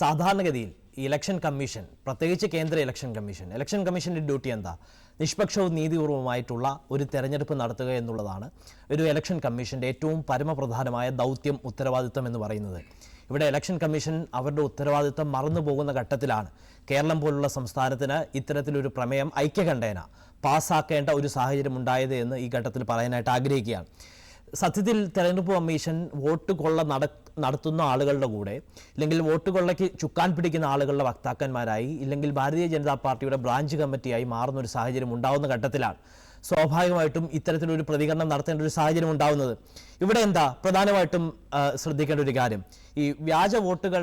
സാധാരണഗതിയിൽ election commission പ്രത്യേകിച്ച് കേന്ദ്ര ഇലക്ഷൻ കമ്മീഷൻ ഇലക്ഷൻ കമ്മീഷന്റെ ഡ്യൂട്ടി എന്താ? നിഷ്പക്ഷവും നീതിപൂർവമായിട്ടുള്ള ഒരു തെരഞ്ഞെടുപ്പ് നടത്തുക എന്നുള്ളതാണ് ഒരു ഇലക്ഷൻ കമ്മീഷന്റെ ഏറ്റവും പരമപ്രധാനമായ ദൗത്യം ഉത്തരവാദിത്വം എന്ന് പറയുന്നത്. ഇവിടെ ഇലക്ഷൻ കമ്മീഷൻ അവരുടെ ഉത്തരവാദിത്വം മറന്നു പോകുന്ന ഘട്ടത്തിലാണ്. കേരളം പോലുള്ള സംസ്ഥാനത്തിന് ഇത്തരത്തിലൊരു പ്രമേയം ഐക്യകണ്ഠേന പാസ്സാക്കേണ്ട ഒരു സാഹചര്യം ഉണ്ടായത് എന്ന് ഈ ഘട്ടത്തിൽ പറയാനായിട്ട് ആഗ്രഹിക്കുകയാണ്. സത്യത്തിൽ തെരഞ്ഞെടുപ്പ് കമ്മീഷൻ വോട്ട് കൊള്ള നട നടത്തുന്ന ആളുകളുടെ കൂടെ ഇല്ലെങ്കിൽ വോട്ട് കൊള്ളയ്ക്ക് ചുക്കാൻ പിടിക്കുന്ന ആളുകളുടെ വക്താക്കന്മാരായി ഇല്ലെങ്കിൽ ഭാരതീയ ജനതാ പാർട്ടിയുടെ ബ്രാഞ്ച് കമ്മിറ്റിയായി മാറുന്ന ഒരു സാഹചര്യം ഉണ്ടാവുന്ന ഘട്ടത്തിലാണ്. സ്വാഭാവികമായിട്ടും ഇത്തരത്തിലൊരു പ്രതികരണം നടത്തേണ്ട ഒരു സാഹചര്യം ഉണ്ടാവുന്നത്. ഇവിടെ എന്താ? പ്രധാനമായിട്ടും ശ്രദ്ധിക്കേണ്ട ഒരു കാര്യം. ഈ വ്യാജ വോട്ടുകൾ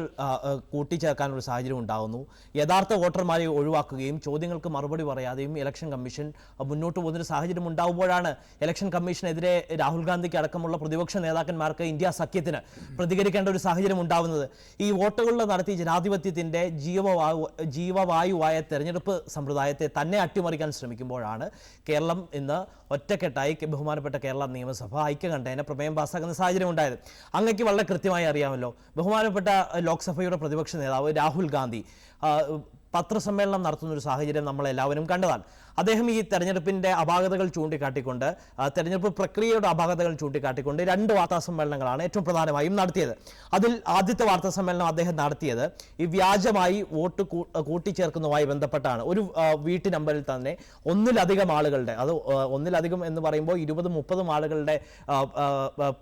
കൂട്ടിച്ചേർക്കാനൊരു സാഹചര്യം ഉണ്ടാകുന്നു യഥാർത്ഥ വോട്ടർമാരെ ഒഴിവാക്കുകയും ചോദ്യങ്ങൾക്ക് മറുപടി പറയാതെയും ഇലക്ഷൻ കമ്മീഷൻ മുന്നോട്ട് പോകുന്നൊരു സാഹചര്യം ഉണ്ടാകുമ്പോഴാണ് ഇലക്ഷൻ കമ്മീഷനെതിരെ രാഹുൽ ഗാന്ധിക്ക് അടക്കമുള്ള പ്രതിപക്ഷ നേതാക്കന്മാർക്ക് ഇന്ത്യ സഖ്യത്തിന് പ്രതികരിക്കേണ്ട ഒരു സാഹചര്യം ഉണ്ടാകുന്നത് ഈ വോട്ടുകളിൽ നടത്തിയ ജനാധിപത്യത്തിന്റെ ജീവവായു ജീവവായുവായ തെരഞ്ഞെടുപ്പ് സമ്പ്രദായത്തെ തന്നെ അട്ടിമറിക്കാൻ ശ്രമിക്കുമ്പോഴാണ് കേരളം ഇന്ന് ഒറ്റക്കെട്ടായി ബഹുമാനപ്പെട്ട കേരള നിയമസഭ ഐക്യകണ്ഠേന പ്രമേയം പാസ്സാക്കുന്ന സാഹചര്യം ഉണ്ടായത്. അങ്ങക്ക് വളരെ കൃത്യമായി അറിയാമല്ലോ. ബഹുമാനപ്പെട്ട ലോക്സഭയുടെ പ്രതിപക്ഷ നേതാവ് രാഹുൽ ഗാന്ധി പത്രസമ്മേളനം നടത്തുന്ന ഒരു സാഹചര്യം നമ്മളെല്ലാവരും കണ്ടതാണ്. അദ്ദേഹം ഈ തെരഞ്ഞെടുപ്പിന്റെ അപാകതകൾ ചൂണ്ടിക്കാട്ടിക്കൊണ്ട് തെരഞ്ഞെടുപ്പ് പ്രക്രിയയുടെ അപാകതകൾ ചൂണ്ടിക്കാട്ടിക്കൊണ്ട് രണ്ട് വാർത്താ സമ്മേളനങ്ങളാണ് ഏറ്റവും പ്രധാനമായും നടത്തിയത്. അതിൽ ആദ്യത്തെ വാർത്താ സമ്മേളനം അദ്ദേഹം നടത്തിയത് ഈ വ്യാജമായി വോട്ട് കൂട്ടിച്ചേർക്കുന്നതുമായി ബന്ധപ്പെട്ടാണ്. ഒരു വീട്ടു നമ്പറിൽ തന്നെ ഒന്നിലധികം ആളുകളുടെ അത് ഒന്നിലധികം എന്ന് പറയുമ്പോൾ ഇരുപതും മുപ്പതും ആളുകളുടെ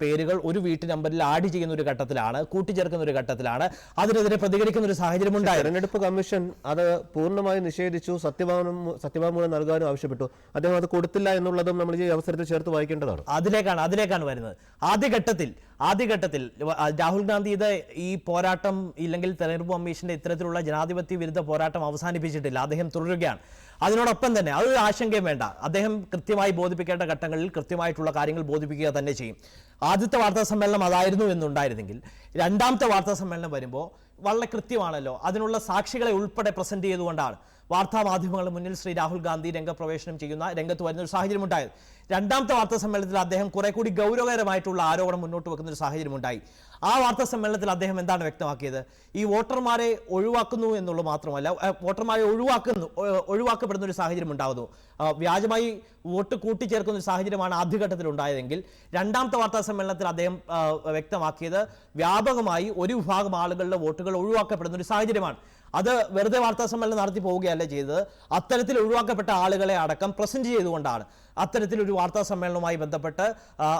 പേരുകൾ ഒരു വീട്ടു നമ്പറിൽ ആഡ് ചെയ്യുന്ന ഒരു ഘട്ടത്തിലാണ് കൂട്ടിച്ചേർക്കുന്ന ഒരു ഘട്ടത്തിലാണ്. അതിനെതിരെ പ്രതികരിക്കുന്ന ഒരു സാഹചര്യം ഉണ്ടായി തെരഞ്ഞെടുപ്പ് കമ്മീഷൻ അത് പൂർണമായി നിഷേധിച്ചു. സത്യവാങ്മൂലം നൽകാനും ആവശ്യപ്പെട്ടു. അദ്ദേഹം അത് കൊടുത്തില്ല എന്നുള്ളതും നമ്മൾ ഈ അവസരത്തിൽ ചേർത്ത് വായിക്കേണ്ടതാണ്. അതിലേക്കാണ് അതിലേക്കാണ് വരുന്നത്. ആദ്യഘട്ടത്തിൽ ആദ്യഘട്ടത്തിൽ രാഹുൽ ഗാന്ധി ഇത് ഈ പോരാട്ടം ഇല്ലെങ്കിൽ തെരഞ്ഞെടുപ്പ് കമ്മീഷന്റെ ഇത്തരത്തിലുള്ള ജനാധിപത്യ വിരുദ്ധ പോരാട്ടം അവസാനിപ്പിച്ചിട്ടില്ല. അദ്ദേഹം തുടരുകയാണ്. അതിനോടൊപ്പം തന്നെ അത് ആശങ്കയും വേണ്ട. അദ്ദേഹം കൃത്യമായി ബോധിപ്പിക്കേണ്ട ഘട്ടങ്ങളിൽ കൃത്യമായിട്ടുള്ള കാര്യങ്ങൾ ബോധിപ്പിക്കുക തന്നെ ചെയ്യും. ആദ്യത്തെ വാർത്താ സമ്മേളനം അതായിരുന്നു എന്നുണ്ടായിരുന്നെങ്കിൽ രണ്ടാമത്തെ വാർത്താ സമ്മേളനം വരുമ്പോൾ വളരെ കൃത്യമാണല്ലോ. അതിനുള്ള സാക്ഷികളെ ഉൾപ്പെടെ പ്രസന്റ് ചെയ്തുകൊണ്ടാണ്. വാർത്താ മാധ്യമങ്ങളുടെ മുന്നിൽ ശ്രീ രാഹുൽ ഗാന്ധി രംഗപ്രവേശനം ചെയ്യുന്ന രംഗത്ത് വരുന്ന ഒരു സാഹചര്യം ഉണ്ടായത് രണ്ടാമത്തെ വാർത്താ സമ്മേളനത്തിൽ അദ്ദേഹം കുറെ കൂടി ഗൗരവകരമായിട്ടുള്ള ആരോപണം മുന്നോട്ട് വെക്കുന്ന ഒരു സാഹചര്യം ഉണ്ടായി ആ വാർത്താ സമ്മേളനത്തിൽ അദ്ദേഹം എന്താണ് വ്യക്തമാക്കിയത്? ഈ വോട്ടർമാരെ ഒഴിവാക്കുന്നു എന്നുള്ളത് മാത്രമല്ല വോട്ടർമാരെ ഒഴിവാക്കുന്നു ഒഴിവാക്കപ്പെടുന്ന ഒരു സാഹചര്യം ഉണ്ടാകുന്നു വ്യാജമായി വോട്ട് കൂട്ടിച്ചേർക്കുന്ന ഒരു സാഹചര്യമാണ് ആദ്യഘട്ടത്തിൽ ഉണ്ടായതെങ്കിൽ രണ്ടാമത്തെ വാർത്താ സമ്മേളനത്തിൽ അദ്ദേഹം വ്യക്തമാക്കിയത് വ്യാപകമായി ഒരു വിഭാഗം ആളുകളുടെ വോട്ടുകൾ ഒഴിവാക്കപ്പെടുന്ന ഒരു സാഹചര്യമാണ്. അത് വെറുതെ വാർത്താ സമ്മേളനം നടത്തി പോവുകയല്ല ചെയ്തത്. അത്തരത്തിൽ ഒഴിവാക്കപ്പെട്ട ആളുകളെ അടക്കം പ്രസന്റ് ചെയ്തുകൊണ്ടാണ് അത്തരത്തിലൊരു വാർത്താ സമ്മേളനവുമായി ബന്ധപ്പെട്ട്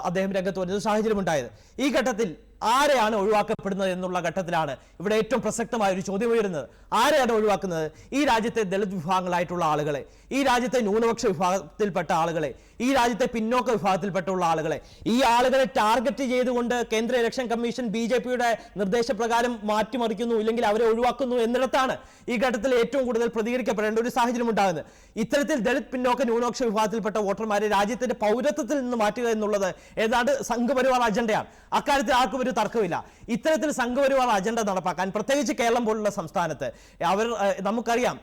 അദ്ദേഹം രംഗത്ത് വരുന്ന സാഹചര്യമുണ്ടായത്. ഈ ഘട്ടത്തിൽ ആരെയാണ് ഒഴിവാക്കപ്പെടുന്നത് എന്നുള്ള ഘട്ടത്തിലാണ് ഇവിടെ ഏറ്റവും പ്രസക്തമായ ഒരു ചോദ്യം ഉയരുന്നത്. ആരെയാണ് ഒഴിവാക്കുന്നത്? ഈ രാജ്യത്തെ ദളിത് വിഭാഗങ്ങളായിട്ടുള്ള ആളുകളെ ഈ രാജ്യത്തെ ന്യൂനപക്ഷ വിഭാഗത്തിൽപ്പെട്ട ആളുകളെ ഈ രാജ്യത്തെ പിന്നോക്ക വിഭാഗത്തിൽപ്പെട്ടുള്ള ആളുകളെ. ഈ ആളുകളെ ടാർഗറ്റ് ചെയ്തുകൊണ്ട് കേന്ദ്ര ഇലക്ഷൻ കമ്മീഷൻ ബി ജെ പിയുടെ നിർദ്ദേശപ്രകാരം മാറ്റിമറിക്കുന്നു ഇല്ലെങ്കിൽ അവരെ ഒഴിവാക്കുന്നു എന്നിടത്താണ് ഈ ഘട്ടത്തിൽ ഏറ്റവും കൂടുതൽ പ്രതികരിക്കപ്പെടേണ്ട ഒരു സാഹചര്യം ഉണ്ടാകുന്നത്. ഇത്തരത്തിൽ ദളിത് പിന്നോക്ക ന്യൂനപക്ഷ വിഭാഗത്തിൽപ്പെട്ട വോട്ടർമാരെ രാജ്യത്തിന്റെ പൗരത്വത്തിൽ നിന്ന് മാറ്റുക എന്നുള്ളത് ഏതാണ്ട് സംഘപരിവാർ അജണ്ടയാണ്. അക്കാര്യത്തിൽ ആർക്കും ഒരു തർക്കമില്ല ഇത്തരത്തിൽ സംഘപരിവാർ അജണ്ട നടപ്പാക്കാൻ പ്രത്യേകിച്ച് കേരളം പോലുള്ള സംസ്ഥാനത്ത് അവർ നമുക്കറിയാം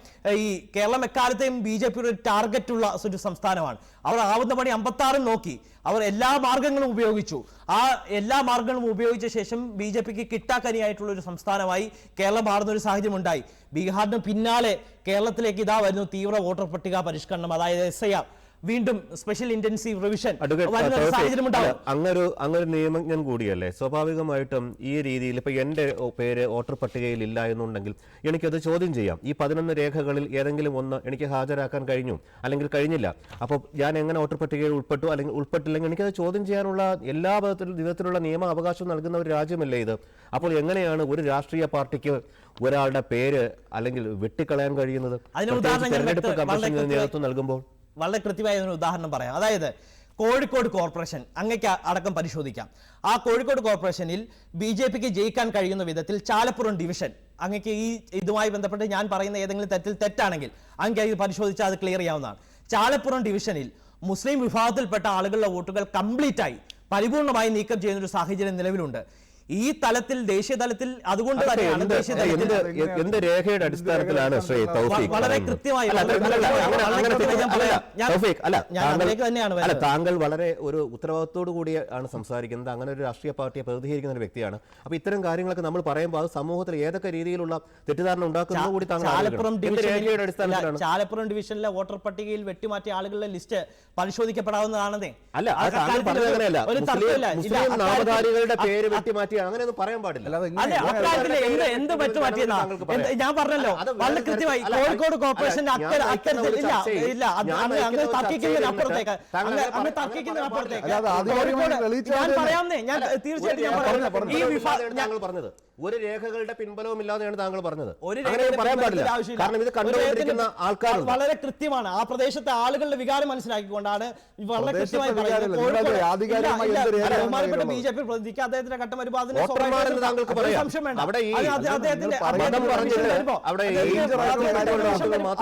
ഈ കേരളം എക്കാലത്തെയും ബി ജെ പിയുടെ ടാർഗറ്റ് ഉള്ള ഒരു സംസ്ഥാനമാണ്. അവർ ആവുന്ന പണി അമ്പത്താറും നോക്കി. അവർ എല്ലാ മാർഗങ്ങളും ഉപയോഗിച്ചു. ആ എല്ലാ മാർഗങ്ങളും ഉപയോഗിച്ച ശേഷം ബി ജെ പിക്ക് കിട്ടാക്കനിയായിട്ടുള്ള ഒരു സംസ്ഥാനമായി കേരളം മാറുന്ന ഒരു സാഹചര്യം ഉണ്ടായി ബീഹാറിന് പിന്നാലെ കേരളത്തിലേക്ക് ഇതാ വരുന്നു തീവ്ര വോട്ടർ പട്ടിക പരിഷ്കരണം അതായത് എസ് ഐ ആർ വീണ്ടും സ്പെഷ്യൽ ഇന്റൻസീവ് റിവിഷൻ അങ്ങൊരു അങ്ങൊരു നിയമജ്ഞൻ കൂടിയല്ലേ? സ്വാഭാവികമായിട്ടും ഈ രീതിയിൽ ഇപ്പൊ എന്റെ പേര് വോട്ടർ പട്ടികയിൽ ഇല്ല എന്നുണ്ടെങ്കിൽ എനിക്കത് ചോദ്യം ചെയ്യാം. ഈ പതിനൊന്ന് രേഖകളിൽ ഏതെങ്കിലും ഒന്ന് എനിക്ക് ഹാജരാക്കാൻ കഴിഞ്ഞു അല്ലെങ്കിൽ കഴിഞ്ഞില്ല അപ്പോൾ ഞാൻ എങ്ങനെ വോട്ടർ പട്ടികയിൽ ഉൾപ്പെട്ടു അല്ലെങ്കിൽ ഉൾപ്പെട്ടില്ലെങ്കിൽ എനിക്കത് ചോദ്യം ചെയ്യാനുള്ള എല്ലാ വിധത്തിലുള്ള നിയമ അവകാശം നൽകുന്ന ഒരു രാജ്യമല്ലേ ഇത്? അപ്പോൾ എങ്ങനെയാണ് ഒരു രാഷ്ട്രീയ പാർട്ടിക്ക് ഒരാളുടെ പേര് അല്ലെങ്കിൽ വെട്ടിക്കളയാൻ കഴിയുന്നത്? നേതൃത്വം നൽകുമ്പോൾ. വളരെ കൃത്യമായ ഒരു ഉദാഹരണം പറയാം. അതായത് കോഴിക്കോട് കോർപ്പറേഷൻ അങ്ങക്ക് അടക്കം പരിശോധിക്കാം. ആ കോഴിക്കോട് കോർപ്പറേഷനിൽ ബി ജെ പിക്ക് ജയിക്കാൻ കഴിയുന്ന വിധത്തിൽ ചാലപ്പുറം ഡിവിഷൻ അങ്ങക്ക് ഈ ഇതുമായി ബന്ധപ്പെട്ട് ഞാൻ പറയുന്ന ഏതെങ്കിലും തരത്തിൽ തെറ്റാണെങ്കിൽ അങ്ങ് അത് പരിശോധിച്ചാൽ അത് ക്ലിയർ ചെയ്യാവുന്നതാണ്. ചാലപ്പുറം ഡിവിഷനിൽ മുസ്ലിം വിഭാഗത്തിൽപ്പെട്ട ആളുകളുടെ വോട്ടുകൾ കംപ്ലീറ്റ് ആയി പരിപൂർണമായി നീക്കം ചെയ്യുന്ന ഒരു സാഹചര്യം നിലവിലുണ്ട്. ഈ തലത്തിൽ ദേശീയ തലത്തിൽ അതുകൊണ്ട് തന്നെയാണ് എന്ത് ദേശീയ എന്ത് തലത്തിൽ എന്ത് രേഖയുടെ അടിസ്ഥാനത്തിലാണ് ശ്രീ തൗഫീഖ് വളരെ? കൃത്യമായി, അല്ല, താങ്കൾ- തന്നെയാണ് അല്ല താങ്കൾ വളരെ ഒരു ഉത്തരവാദിത്തോടു കൂടി ആണ് സംസാരിക്കുന്നത്. അങ്ങനെ ഒരു രാഷ്ട്രീയ പാർട്ടിയെ പ്രതിനിധീകരിക്കുന്ന ഒരു വ്യക്തിയാണ്. അപ്പൊ ഇത്തരം കാര്യങ്ങളൊക്കെ നമ്മൾ പറയുമ്പോൾ അത് സമൂഹത്തിൽ ഏതൊക്കെ രീതിയിലുള്ള തെറ്റിദ്ധാരണ ഉണ്ടാക്കുന്നത് കൂടി ചാലപ്പുറം ചാലപ്പുറം ഡിവിഷനിലെ വോട്ടർ പട്ടികയിൽ വെട്ടിമാറ്റിയ ആളുകളുടെ ലിസ്റ്റ് പരിശോധിക്കപ്പെടാവുന്നതാണെന്നേ. അല്ല ഒരു- തർക്കമില്ല. നാമധാരികളുടെ പേര് അ- വെട്ടിമാറ്റി അങ്ങനെയൊന്നും പറയാൻ പാടില്ല. എന്ത് എന്ത് പറ്റു മാറ്റിയെന്നാ ഞാൻ പറഞ്ഞല്ലോ. വളരെ കൃത്യമായി കോഴിക്കോട് അത്തരത്തിൽ ഒരു ഇല്ല തർക്കിക്കുന്നതിന് അപ്പുറത്തേക്ക്. അങ്ങനെ തർക്കിക്കുന്നതിന്. അപ്പുറത്തേക്ക്. ഞാൻ. പറയാമെന്നേ ഞാൻ തീർച്ചയായിട്ടും പറയാം. ഈ പറഞ്ഞത് ഒരു രേഖകളുടെ പിൻബലവും ഇല്ലാതെയാണ് താങ്കൾ പറഞ്ഞത്. ഒരു അങ്ങനെ പറയാൻ പാടില്ല. കാരണം ഇത് കണ്ടുകൊണ്ടിരിക്കുന്ന രേഖയുടെ വളരെ കൃത്യമാണ്. ആ പ്രദേശത്തെ ആളുകളുടെ വികാരം മനസ്സിലാക്കിക്കൊണ്ടാണ് വളരെ കൃത്യമായി ബി ജെ പി പ്രതിക്ക് അദ്ദേഹത്തിന്റെ ഘട്ടം അതിന് വോട്ടർമാരെന്ന് താങ്കൾക്ക് പറയാം. അവിടെ ഈ-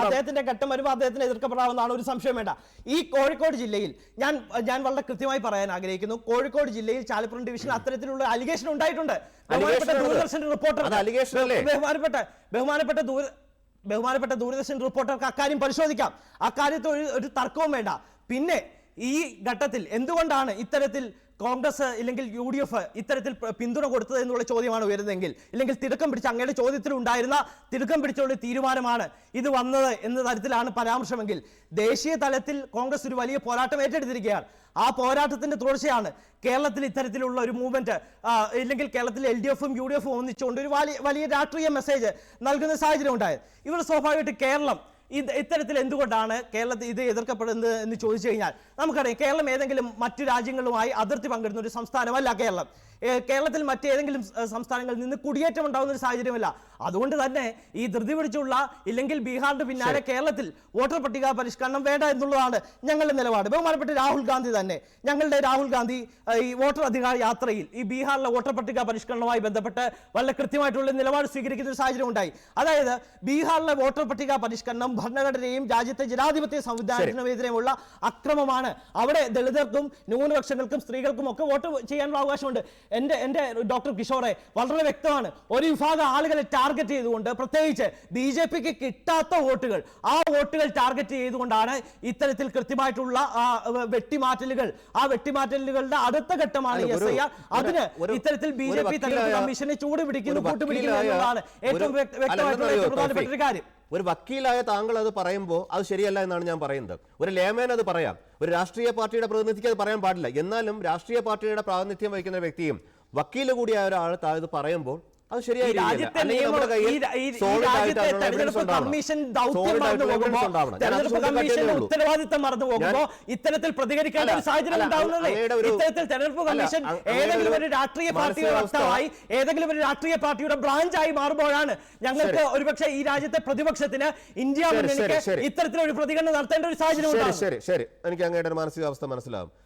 അദ്ദേഹത്തിന്റെ ഘട്ടം വരുമ്പോൾ അദ്ദേഹത്തിന് എതിർക്കപ്പെടാവുന്നതാണ് ഒരു സംശയം വേണ്ട. ഈ കോഴിക്കോട് ജില്ലയിൽ ഞാൻ ഞാൻ വളരെ കൃത്യമായി പറയാൻ ആഗ്രഹിക്കുന്നു. കോഴിക്കോട് ജില്ലയിൽ ചാലപ്പുറം ഡിവിഷൻ അത്തരത്തിലുള്ള അലിഗേഷൻ ഉണ്ടായിട്ടുണ്ട്. ബഹുമാനപ്പെട്ട ദൂരദർശൻ റിപ്പോർട്ടർ? ബഹുമാനപ്പെട്ട ബഹുമാനപ്പെട്ട ദൂര ബഹുമാനപ്പെട്ട ദൂരദർശൻ റിപ്പോർട്ടർക്ക് അക്കാര്യം പരിശോധിക്കാം. അക്കാര്യത്തിൽ ഒരു തർക്കവും വേണ്ട. പിന്നെ ഈ ഘട്ടത്തിൽ എന്തുകൊണ്ടാണ് ഇത്തരത്തിൽ കോൺഗ്രസ് ഇല്ലെങ്കിൽ യു ഡി എഫ് ഇത്തരത്തിൽ പിന്തുണ കൊടുത്തത് എന്നുള്ള ചോദ്യമാണ് ഉയരുന്നതെങ്കിൽ ഇല്ലെങ്കിൽ തിടുക്കം പിടിച്ച അങ്ങയുടെ ചോദ്യത്തിൽ ഉണ്ടായിരുന്ന തിടുക്കം പിടിച്ചുള്ള തീരുമാനമാണ് ഇത് വന്നത് എന്ന തരത്തിലാണ് പരാമർശമെങ്കിൽ ദേശീയ തലത്തിൽ കോൺഗ്രസ് ഒരു വലിയ പോരാട്ടം ഏറ്റെടുത്തിരിക്കുകയാണ്. ആ പോരാട്ടത്തിന്റെ തുടർച്ചയാണ് കേരളത്തിൽ ഇത്തരത്തിലുള്ള ഒരു മൂവ്മെന്റ് ഇല്ലെങ്കിൽ കേരളത്തിൽ എൽ ഡി എഫും യു ഡി എഫും ഒന്നിച്ചുകൊണ്ട് ഒരു വലിയ വലിയ രാഷ്ട്രീയ മെസ്സേജ് നൽകുന്ന സാഹചര്യം ഉണ്ടായത് ഇവർ സ്വാഭാവികമായിട്ട് കേരളം ഇത് ഇത്തരത്തിൽ എന്തുകൊണ്ടാണ് കേരളത്തിൽ ഇത് എതിർക്കപ്പെടുന്നത് എന്ന് ചോദിച്ചു കഴിഞ്ഞാൽ നമുക്കറിയാം കേരളം ഏതെങ്കിലും മറ്റു രാജ്യങ്ങളുമായി അതിർത്തി പങ്കിടുന്ന ഒരു സംസ്ഥാനമല്ല കേരളം. കേരളത്തിൽ മറ്റേതെങ്കിലും സംസ്ഥാനങ്ങളിൽ നിന്ന് കുടിയേറ്റം ഉണ്ടാകുന്ന ഒരു സാഹചര്യമല്ല. അതുകൊണ്ട് തന്നെ ഈ ധൃതി പിടിച്ചുള്ള ഇല്ലെങ്കിൽ ബീഹാറിന്റെ പിന്നാലെ കേരളത്തിൽ വോട്ടർ പട്ടിക പരിഷ്കരണം വേണ്ട എന്നുള്ളതാണ് ഞങ്ങളുടെ നിലപാട്. ബഹുമാനപ്പെട്ട രാഹുൽ ഗാന്ധി തന്നെ ഞങ്ങളുടെ രാഹുൽ ഗാന്ധി ഈ വോട്ടർ അധികാര യാത്രയിൽ ഈ ബീഹാറിലെ വോട്ടർ പട്ടിക പരിഷ്കരണവുമായി ബന്ധപ്പെട്ട് വളരെ കൃത്യമായിട്ടുള്ള നിലപാട് സ്വീകരിക്കുന്ന ഒരു സാഹചര്യം ഉണ്ടായി. അതായത് ബീഹാറിലെ വോട്ടർ പട്ടിക പരിഷ്കരണം ഭരണഘടനയും രാജ്യത്തെ ജനാധിപത്യ സംവിധാനത്തിനുമെതിരെയുള്ള അക്രമമാണ്. അവിടെ ദളിതർക്കും ന്യൂനപക്ഷങ്ങൾക്കും സ്ത്രീകൾക്കും ഒക്കെ വോട്ട് ചെയ്യാനുള്ള അവകാശമുണ്ട്. എന്റെ എന്റെ ഡോക്ടർ കിഷോറെ വളരെ വ്യക്തമാണ്. ഒരു വിഭാഗം ആളുകളെ ടാർഗറ്റ് ചെയ്തുകൊണ്ട് പ്രത്യേകിച്ച് ബി ജെ പിക്ക് കിട്ടാത്ത വോട്ടുകൾ ആ വോട്ടുകൾ ടാർഗറ്റ് ചെയ്തുകൊണ്ടാണ് ഇത്തരത്തിൽ കൃത്യമായിട്ടുള്ള ആ, വെട്ടിമാറ്റലുകൾ. ആ വെട്ടിമാറ്റലുകളുടെ അടുത്ത ഘട്ടമാണ് എസ് ഐ ആർ. അതിന് ഇത്തരത്തിൽ ബി ജെ പി തെരഞ്ഞെടുപ്പ് കമ്മീഷനെ ചൂട് പിടിക്കുന്നു കൂട്ടുപിടിക്കുന്നു എന്നുള്ളതാണ് ഏറ്റവും വ്യക്തമായിട്ടുള്ള ഏറ്റവും പ്രധാനപ്പെട്ട ഒരു കാര്യം. ഒരു വക്കീലായ താങ്കൾ അത് പറയുമ്പോൾ അത് ശരിയല്ല എന്നാണ് ഞാൻ പറയുന്നത്. ഒരു ലേമേൻ അത് പറയാം. ഒരു രാഷ്ട്രീയ പാർട്ടിയുടെ പ്രതിനിധിക്ക് അത് പറയാൻ പാടില്ല. എന്നാലും രാഷ്ട്രീയ പാർട്ടിയുടെ പ്രാതിനിധ്യം വഹിക്കുന്ന വ്യക്തിയും വക്കീൽ കൂടിയായ ഒരാൾ താ- ഇത് പറയുമ്പോൾ അത് ശരിയായ രാജ്യത്തെ തെരഞ്ഞെടുപ്പ് കമ്മീഷൻ ദൗത്യം മറന്നു തെരഞ്ഞെടുപ്പ് കമ്മീഷന്റെ ഉത്തരവാദിത്തം മറന്നു പോകുമ്പോ ഇത്തരത്തിൽ പ്രതികരിക്കേണ്ട ഒരു സാഹചര്യം ഉണ്ടാവുന്നത് ഇത്തരത്തിൽ തെരഞ്ഞെടുപ്പ് കമ്മീഷൻ ഏതെങ്കിലും ഒരു രാഷ്ട്രീയ പാർട്ടിയുടെ വക്താവായി ഏതെങ്കിലും ഒരു രാഷ്ട്രീയ പാർട്ടിയുടെ ബ്രാഞ്ചായി മാറുമ്പോഴാണ് ഞങ്ങൾക്ക് ഒരുപക്ഷെ ഈ രാജ്യത്തെ പ്രതിപക്ഷത്തിന് ഇന്ത്യ മുന്നണിക്ക്. ഇത്തരത്തിലൊരു പ്രതികരണം നടത്തേണ്ട ഒരു സാഹചര്യം ശരി ശരി എനിക്ക് അങ്ങയുടെ മാനസികാവസ്ഥ മനസ്സിലാവും.